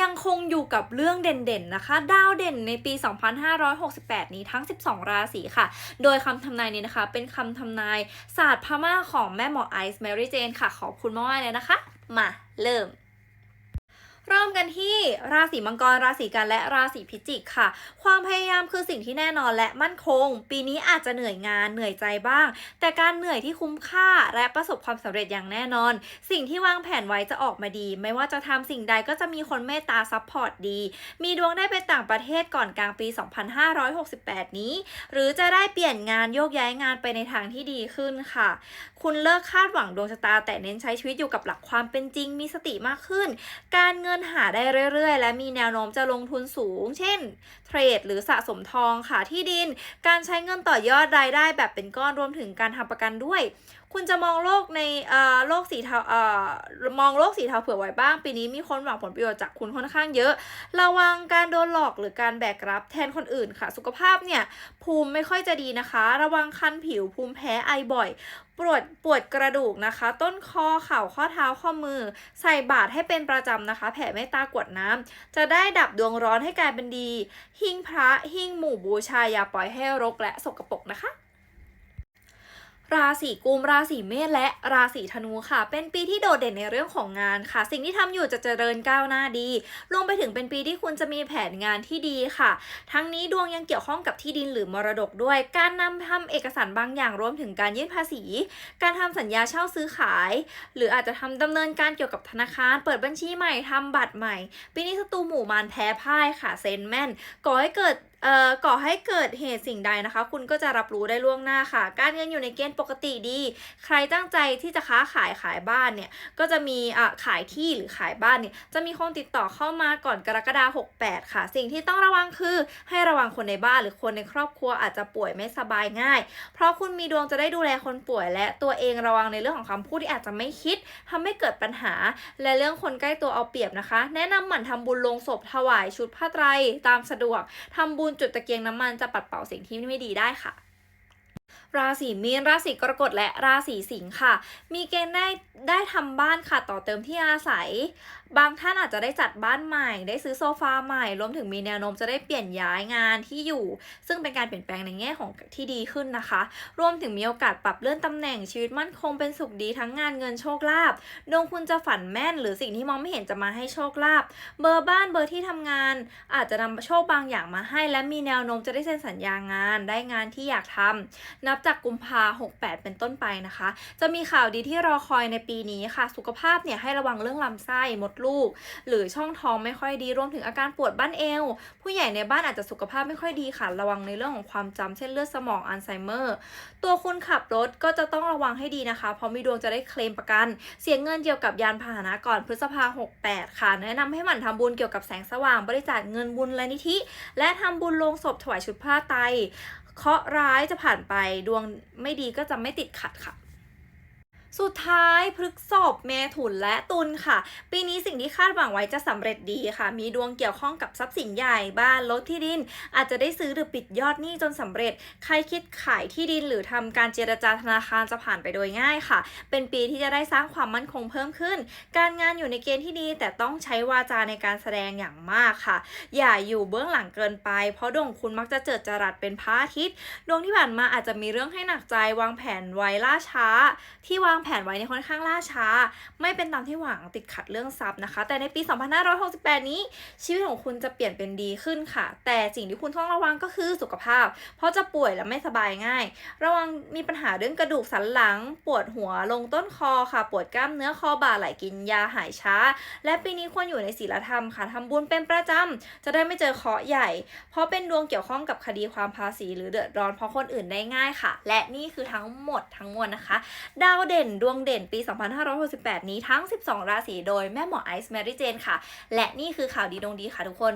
ยังคงอยู่กับเรื่องเด่นๆนะคะ ดาวเด่นในปี 2568 นี้ทั้ง 12 ราศีค่ะ โดยคำทำนายนี้นะคะ เป็นคำทำนายศาสตร์พม่าของแม่หมอไอซ์แมรี่เจนค่ะ ขอบคุณมากเลยนะคะ มาเริ่ม เริ่มกันที่ราศีมังกร ราศีกันและราศีพิจิกค่ะ ความพยายามคือสิ่งที่แน่นอนและมั่นคง ปีนี้อาจจะเหนื่อยงานเหนื่อยใจบ้าง แต่การเหนื่อยที่คุ้มค่าและประสบความสำเร็จอย่างแน่นอน สิ่งที่วางแผนไว้จะออกมาดี ไม่ว่าจะทำสิ่งใดก็จะมีคนเมตตาซัพพอร์ตดี มีดวงได้ไปต่างประเทศก่อนกลางปี 2568 นี้ หรือจะได้เปลี่ยนงานโยกย้ายงานไปในทางที่ดีขึ้นค่ะ คุณเลิกคาดหวังดวงชะตาแต่เน้นใช้ชีวิตอยู่กับหลักความเป็นจริงมีสติมากขึ้น การเงินหาได้เรื่อยๆ และมีแนวโน้มจะลงทุนสูง เช่น เทรดหรือสะสมทองค่ะที่ดิน การใช้เงินต่อยอดรายได้แบบเป็นก้อนรวมถึงการทำประกันด้วย คุณจะมองโลกในเอ่อโลกสีเทาเอ่อมองโลกสีเทาเผื่อไว้บ้าง ปีนี้มีคนหวังผลประโยชน์จากคุณค่อนข้างเยอะ ระวังการโดนหลอกหรือการแบกรับแทนคนอื่นค่ะ สุขภาพเนี่ยภูมิไม่ค่อยจะดีนะคะ ระวังคันผิวภูมิแพ้ไอบ่อยปวดปวดกระดูกนะคะ ต้นคอเข่าข้อเท้าข้อมือ ใส่บาตรให้เป็นประจำนะคะ แผ่เมตตากวดน้ำจะได้ดับดวงร้อนให้กลายเป็นดี หิ้งพระหิ้งหมู่บูชาอย่าปล่อยให้รกและสกปรกนะคะ ราศีกุม ราศีเมษและราศีธนูค่ะ เป็นปีที่โดดเด่นในเรื่องของงานค่ะ สิ่งที่ทำอยู่จะเจริญก้าวหน้าดี รวมไปถึงเป็นปีที่คุณจะมีแผนงานที่ดีค่ะ ทั้งนี้ดวงยังเกี่ยวข้องกับที่ดินหรือมรดกด้วย การนำทำเอกสารบางอย่างรวมถึงการยื่นภาษี การทำสัญญาเช่าซื้อขาย หรืออาจจะทำดำเนินการเกี่ยวกับธนาคาร เปิดบัญชีใหม่ทำบัตรใหม่ ปีนี้ศัตรูหมู่มารแพ้พ่ายค่ะเซนแมนก่อให้เกิด ก่อให้เกิดเหตุสิ่งใดนะคะ คุณก็จะรับรู้ได้ล่วงหน้าค่ะ การเงินอยู่ในเกณฑ์ปกติดี ใครตั้งใจที่จะค้าขายขายบ้านเนี่ยก็จะมีอะขายที่หรือขายบ้านเนี่ยจะมีคนติดต่อเข้ามาก่อนกรกฎาคม68 ค่ะ สิ่งที่ต้องระวังคือให้ระวังคนในบ้านหรือคนในครอบครัวอาจจะป่วยไม่สบายง่าย เพราะคุณมีดวงจะได้ดูแลคนป่วย และตัวเองระวังในเรื่องของคำพูดที่อาจจะไม่คิดทำให้เกิดปัญหา และเรื่องคนใกล้ตัวเอาเปรียบนะคะ แนะนำหมั่นทำบุญลงศพถวายชุดผ้าไตรตามสะดวกทำบุญจุดตะเกียงน้ำมันจะปัดเป่าสิ่งที่ไม่ดีได้ค่ะ ราศีมีนราศีกรกฎและราศีสิงค์ค่ะ มีเกณฑ์ได้ได้ทำบ้านค่ะต่อเติมที่อาศัย บางท่านอาจจะได้จัดบ้านใหม่ ได้ซื้อโซฟาใหม่ รวมถึงมีแนวโน้มจะได้เปลี่ยนย้ายงานที่อยู่ ซึ่งเป็นการเปลี่ยนแปลงในแง่ของที่ดีขึ้นนะคะ รวมถึงมีโอกาสปรับเลื่อนตำแหน่งชีวิตมั่นคงเป็นสุขดีทั้งงานเงินโชคลาภดวงคุณจะฝันแม่น หรือสิ่งที่มองไม่เห็นจะมาให้โชคลาภเบอร์บ้านเบอร์ที่ทำงาน อาจจะนำโชคบางอย่างมาให้ และมีแนวโน้มจะได้เซ็นสัญญางาน ได้งานที่อยากทำนับจากกุมภา68 เป็นต้นไปนะคะ จะมีข่าวดีที่รอคอยในปีนี้ค่ะ สุขภาพเนี่ยให้ระวังเรื่องลำไส้มดลูก หรือช่องท้องไม่ค่อยดีรวมถึงอาการปวดบ้านเอว ผู้ใหญ่ในบ้านอาจจะสุขภาพไม่ค่อยดีค่ะ ระวังในเรื่องของความจำเช่นเลือดสมองอัลไซเมอร์ ตัวคุณขับรถก็จะต้องระวังให้ดีนะคะ เพราะมีดวงจะได้เคลมประกัน เสียเงินเกี่ยวกับยานพาหนะก่อนพฤษภา68 ค่ะ แนะนำให้หมั่นทำบุญเกี่ยวกับแสงสว่างบริจาคเงินบุญและนิธิ และทำบุญลงศพถวายชุดผ้าไต เคราะห์ร้ายจะผ่านไปดวงไม่ดีก็จะไม่ติดขัดค่ะ สุดท้ายพฤกษบเมถุนและตุลค่ะ ปีนี้สิ่งที่คาดหวังไว้จะสำเร็จดีค่ะ มีดวงเกี่ยวข้องกับทรัพย์สินใหญ่บ้านรถที่ดิน อาจจะได้ซื้อหรือปิดยอดหนี้จนสำเร็จ ใครคิดขายที่ดินหรือทำการเจรจาธนาคารจะผ่านไปโดยง่ายค่ะ เป็นปีที่จะได้สร้างความมั่นคงเพิ่มขึ้น การงานอยู่ในเกณฑ์ที่ดี แต่ต้องใช้วาจาในการแสดงอย่างมากค่ะ อย่าอยู่เบื้องหลังเกินไป เพราะดวงคุณมักจะเจิดจรัสเป็นพระอาทิตย์ดวงที่ผ่านมาอาจจะมีเรื่องให้หนักใจวางแผนไว้ล่าช้า ที่วางแผนไว้ในค่อนข้างล่าช้า ไม่เป็นตามที่หวังติดขัดเรื่องทรัพย์นะคะ แต่ในปี 2568 นี้ชีวิตของคุณจะเปลี่ยนเป็นดีขึ้นค่ะ แต่สิ่งที่คุณต้องระวังก็คือสุขภาพ เพราะจะป่วยและไม่สบายง่าย ระวังมีปัญหาเรื่องกระดูกสันหลัง ปวดหัวลงต้นคอค่ะ ปวดกล้ามเนื้อคอบ่าไหลกินยาหายช้า และปีนี้ควรอยู่ในศีลธรรมค่ะทำบุญเป็นประจำจะได้ไม่เจอเคราะห์ใหญ่ เพราะเป็นดวงเกี่ยวข้องกับคดีความภาษี หรือเดือดร้อนเพราะคนอื่นได้ง่ายค่ะ และนี่คือทั้งหมดทั้งมวลนะคะ ดาวเด่นนดวงเด่นปี 2568 นี้ทั้ง 12 ราศีโดยแม่หมอไอซ์แมรี่เจนค่ะ และนี่คือข่าวดีดวงดีค่ะทุกคน